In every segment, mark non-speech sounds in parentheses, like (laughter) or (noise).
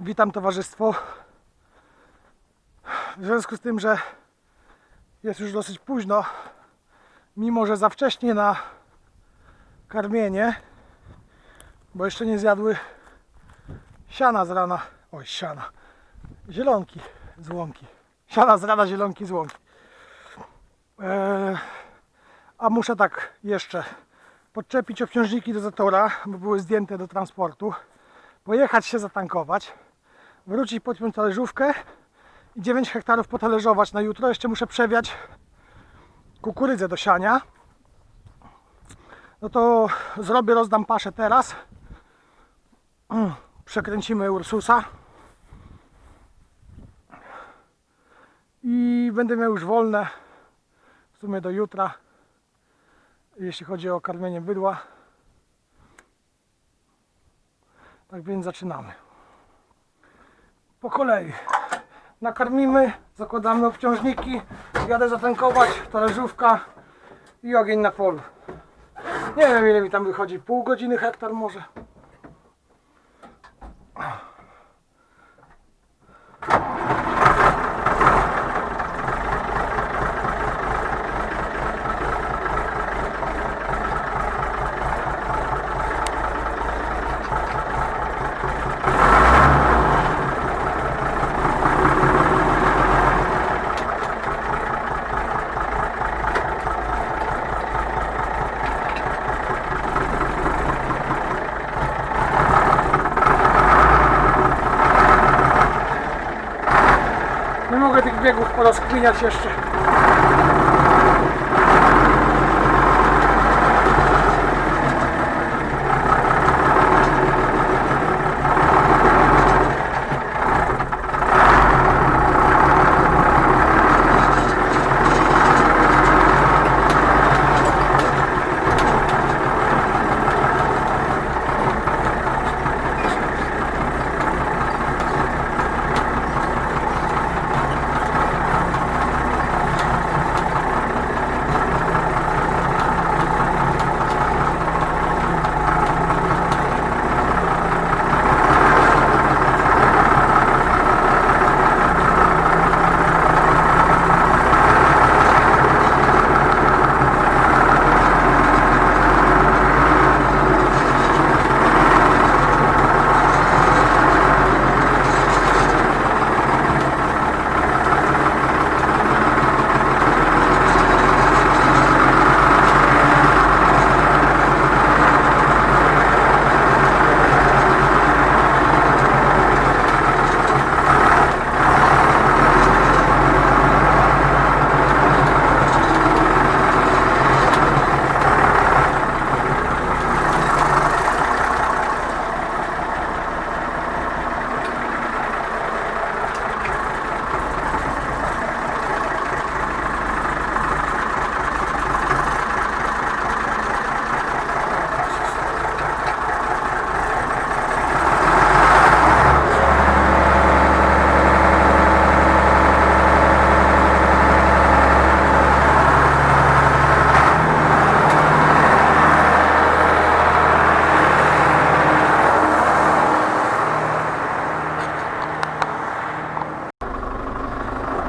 Witam towarzystwo. W związku z tym, że jest już dosyć późno, mimo że za wcześnie na karmienie, bo jeszcze nie zjadły siana z rana. Oj, siana. Zielonki z łąki. Siana z rana, zielonki z łąki. Eee, a muszę tak jeszcze podczepić obciążniki do zatora, bo były zdjęte do transportu, pojechać się zatankować, wrócić podpiąć talerzówkę i 9 hektarów potalerzować na jutro. Jeszcze muszę przewiać kukurydzę do siania. No to zrobię, rozdam paszę teraz. (clears throat) Przekręcimy Ursusa. I będę miał już wolne w sumie do jutra, jeśli chodzi o karmienie bydła. Tak więc zaczynamy. Po kolei. Nakarmimy, zakładamy obciążniki, jadę zatankować, talerzówka i ogień na polu. Nie wiem ile mi tam wychodzi, pół godziny, hektar może. Nie mogę tych biegów porozkminiać jeszcze.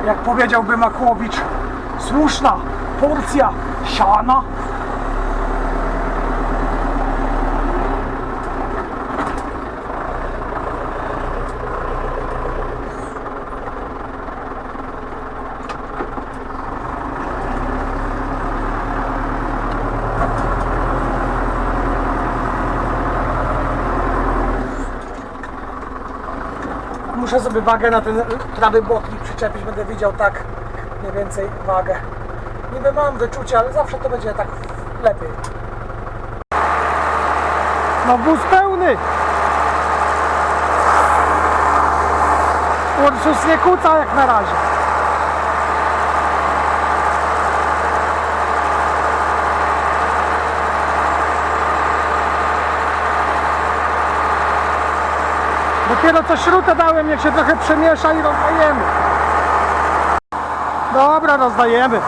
Jak powiedziałby Makłowicz, słuszna porcja siana. Muszę sobie wagę na ten prawy błotnik przyczepić, będę widział tak mniej więcej wagę. Niby mam wyczucie, ale zawsze to będzie tak lepiej. No wóz pełny! Ursus nie kuca jak na razie. Dopiero co śrutę dałem, niech się trochę przemiesza i rozdajemy. Dobra, rozdajemy.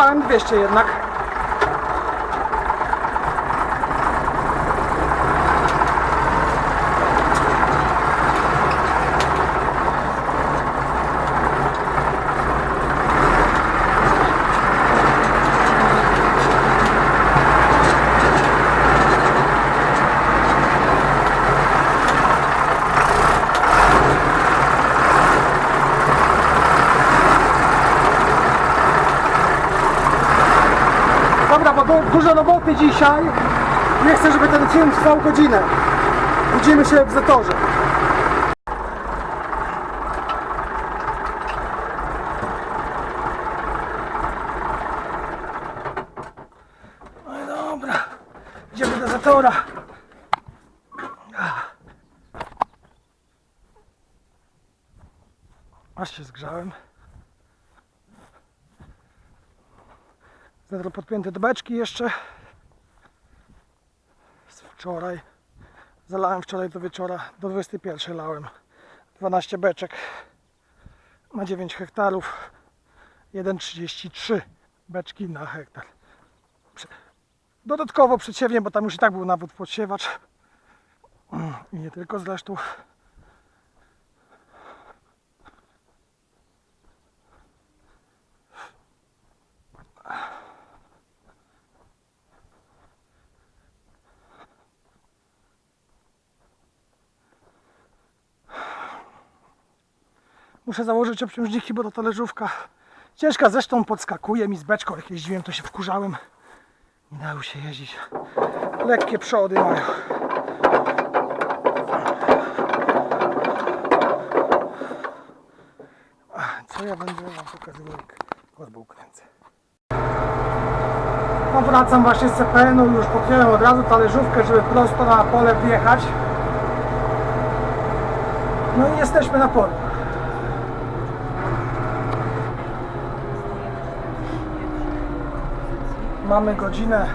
Wysypałem 200 jednak. Dobra, bo du- dużo roboty dzisiaj. Nie chcę, żeby ten film trwał godzinę. Widzimy się w zatorze. No i dobra. Idziemy do zatora. Aż się zgrzałem. Zator podpięty do beczki jeszcze. Z wczoraj. Zalałem wczoraj do wieczora. Do 21 lałem. 12 beczek na 9 hektarów. 1,33 beczki na hektar. Dodatkowo przedsiewnie, bo tam już i tak był nawód podsiewacz. Mm, I nie tylko zresztą. Muszę założyć obciążniki, bo to talerzówka ciężka. Zresztą podskakuje mi z beczką. Jak jeździłem, to się wkurzałem. Nie dało się jeździć. Lekkie przody mają. Co ja będę wam pokazywał, jak korbą kręcę. No wracam właśnie z CPN-u, już podjąłem od razu talerzówkę, żeby prosto na pole wjechać. No i jesteśmy na polu. Mamy godzinę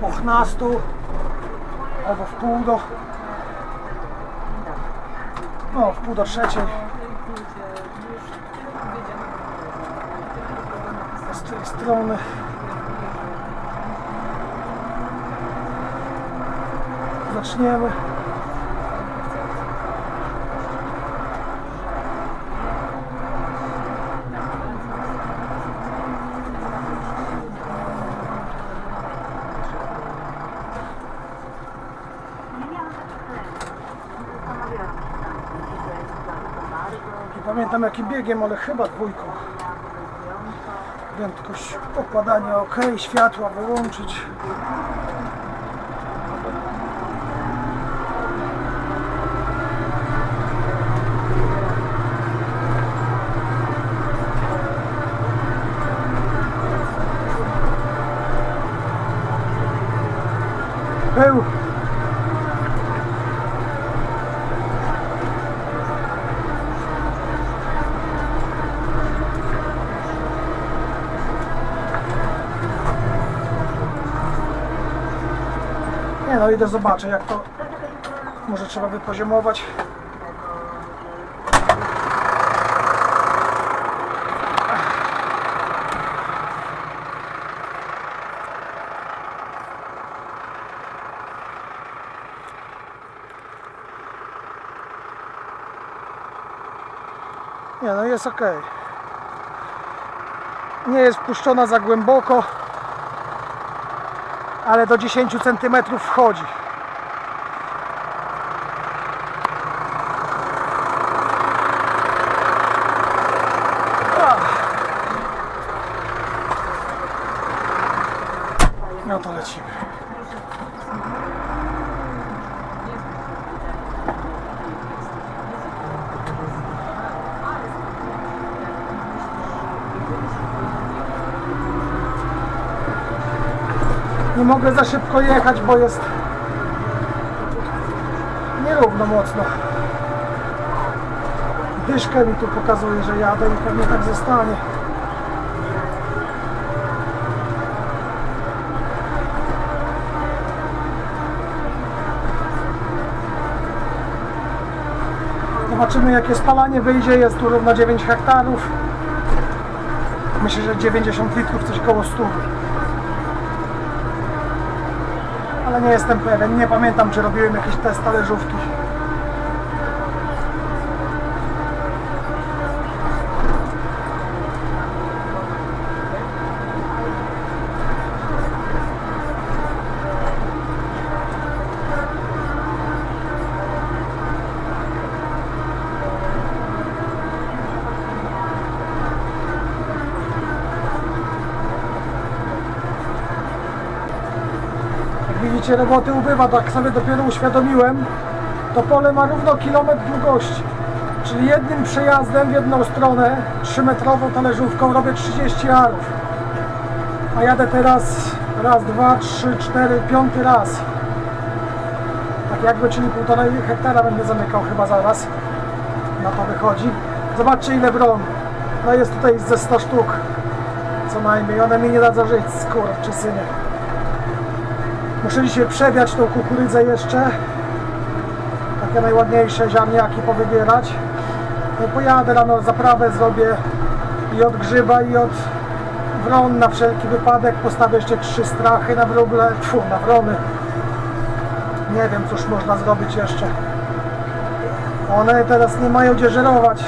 15 albo w pół do no w pół do trzeciej. Z tej strony. Zaczniemy nie pamiętam jakim biegiem, ale chyba dwójką. Prędkość okładanie ok, światła wyłączyć Był Nie no, idę zobaczę jak to może trzeba wypoziomować. Nie no, jest ok. Nie jest puszczona za głęboko ale do 10 cm wchodzi. Ach. No to lecimy. Nie mogę za szybko jechać, bo jest nierówno mocno. Dyszkę mi tu pokazuje, że jadę i pewnie tak zostanie. Zobaczymy jakie spalanie wyjdzie. Jest tu równo 9 hektarów. Myślę, że 90 litrów, coś koło 100. ale nie jestem pewien. Nie pamiętam, czy robiłem jakiś test talerzówki. Widzicie, roboty ubywa, tak sobie dopiero uświadomiłem. To pole ma równo kilometr długości. Czyli jednym przejazdem w jedną stronę, 3-metrową talerzówką robię 30 arów. A jadę teraz raz, dwa, trzy, cztery, piąty raz. Tak jakby, czyli półtorej hektara będę zamykał chyba zaraz. Na to wychodzi. Zobaczcie ile bron. No jest tutaj ze 100 sztuk. Co najmniej. One mi nie dadzą żyć, skurczy synie. Dzisiaj przewiać tą kukurydzę jeszcze. Takie najładniejsze ziarniaki powybierać. No pojadę rano, zaprawę zrobię i od grzyba i od wron na wszelki wypadek. Postawię jeszcze trzy strachy na wróble, tfu, na wrony. Nie wiem cóż można zrobić jeszcze. One teraz nie mają gdzie żerować.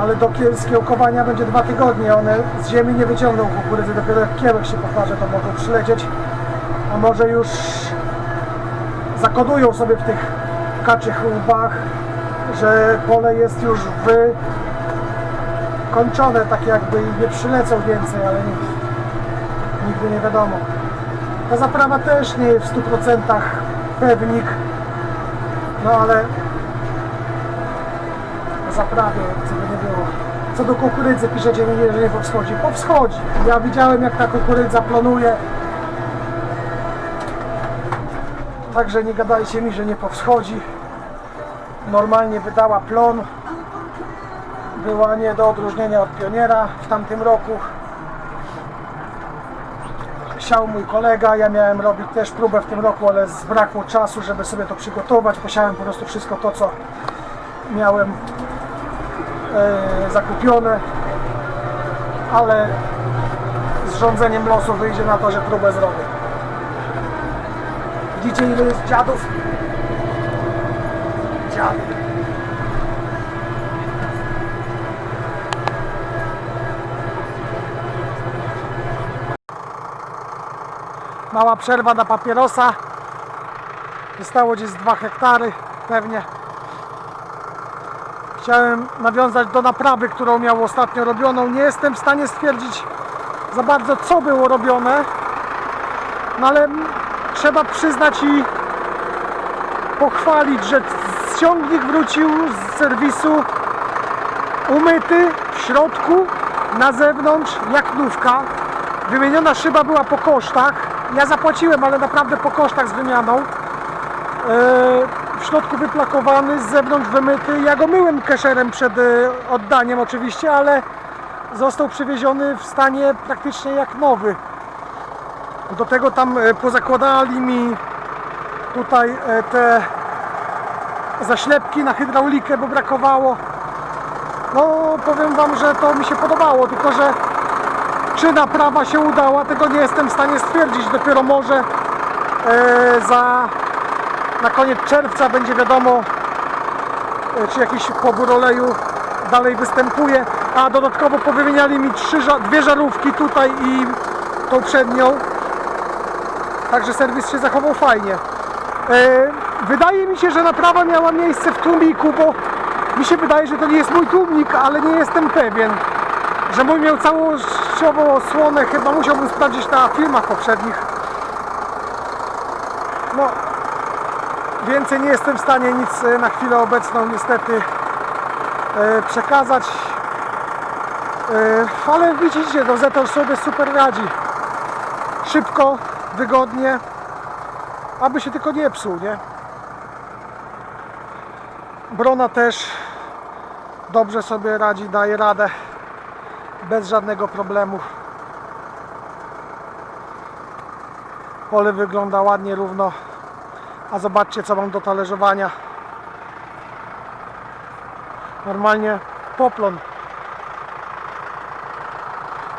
Ale do skiełkowania będzie dwa tygodnie. One z ziemi nie wyciągną kukurydzy. Dopiero jak kiełek się pokaże, to mogą przylecieć może już zakodują sobie w tych kaczych łbach, że pole jest już wykończone, tak jakby i nie przylecą więcej, ale nigdy, nigdy nie wiadomo. Ta zaprawa też nie jest w 100% pewnik, no ale zaprawie, co by nie było. Co do kukurydzy piszecie mi, że nie powschodzi. Powschodzi. Ja widziałem jak ta kukurydza plonuje. Także nie gadajcie mi, że nie powschodzi. Normalnie wydała plon. Była nie do odróżnienia od pioniera w tamtym roku. Siał mój kolega, ja miałem robić też próbę w tym roku, ale zbrakło czasu, żeby sobie to przygotować. Posiałem po prostu wszystko to, co miałem e, zakupione, ale z rządzeniem losu wyjdzie na to, że próbę zrobię. Widzicie ile jest dziadów? Mała przerwa na papierosa. Zostało gdzieś z 2 hektary pewnie. Chciałem nawiązać do naprawy, którą miał ostatnio robioną. Nie jestem w stanie stwierdzić za bardzo, co było robione. No ale trzeba przyznać i pochwalić, że ciągnik wrócił z serwisu umyty w środku, na zewnątrz, jak nówka. Wymieniona szyba była po kosztach. Ja zapłaciłem, ale naprawdę po kosztach z wymianą. Eee, w środku wyplakowany, z zewnątrz wymyty. Ja go myłem keszerem przed e, oddaniem oczywiście, ale został przywieziony w stanie praktycznie jak nowy. Do tego tam e, pozakładali mi tutaj e, te zaślepki na hydraulikę, bo brakowało. No powiem Wam, że to mi się podobało, tylko że czy naprawa się udała, tego nie jestem w stanie stwierdzić. Dopiero może e, za na koniec czerwca będzie wiadomo, czy jakiś pobór oleju dalej występuje. A dodatkowo powymieniali mi trzy, dwie żarówki tutaj i tą przednią. Także serwis się zachował fajnie. E, wydaje mi się, że naprawa miała miejsce w tłumiku, bo mi się wydaje, że to nie jest mój tłumik, ale nie jestem pewien. Że mój miał całościową osłonę, chyba musiałbym sprawdzić na filmach poprzednich. No, więcej nie jestem w stanie nic e, na chwilę obecną niestety e, przekazać. Ale widzicie, to Zetor sobie super radzi. Szybko, wygodnie, aby się tylko nie psuł, nie? Brona też dobrze sobie radzi, daje radę bez żadnego problemu. Pole wygląda ładnie, równo. A zobaczcie co mam do talerzowania. Normalnie poplon.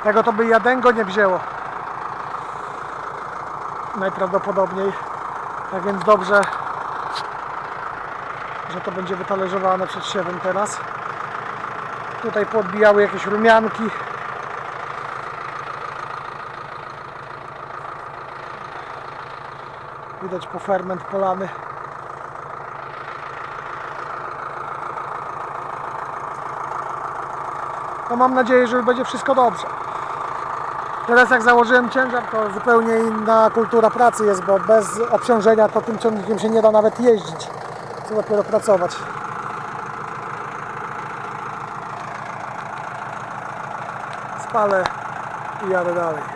Tego to by Jadengo nie wzięło. Najprawdopodobniej. Tak więc dobrze, że to będzie wytalerzowane przed siewem teraz. Tutaj podbijały jakieś rumianki. Widać po ferment polany. No mam nadzieję, że będzie wszystko dobrze. Teraz jak założyłem ciężar, to zupełnie inna kultura pracy jest, bo bez obciążenia to tym ciągnikiem się nie da nawet jeździć. Co dopiero pracować. Spalę i jadę dalej.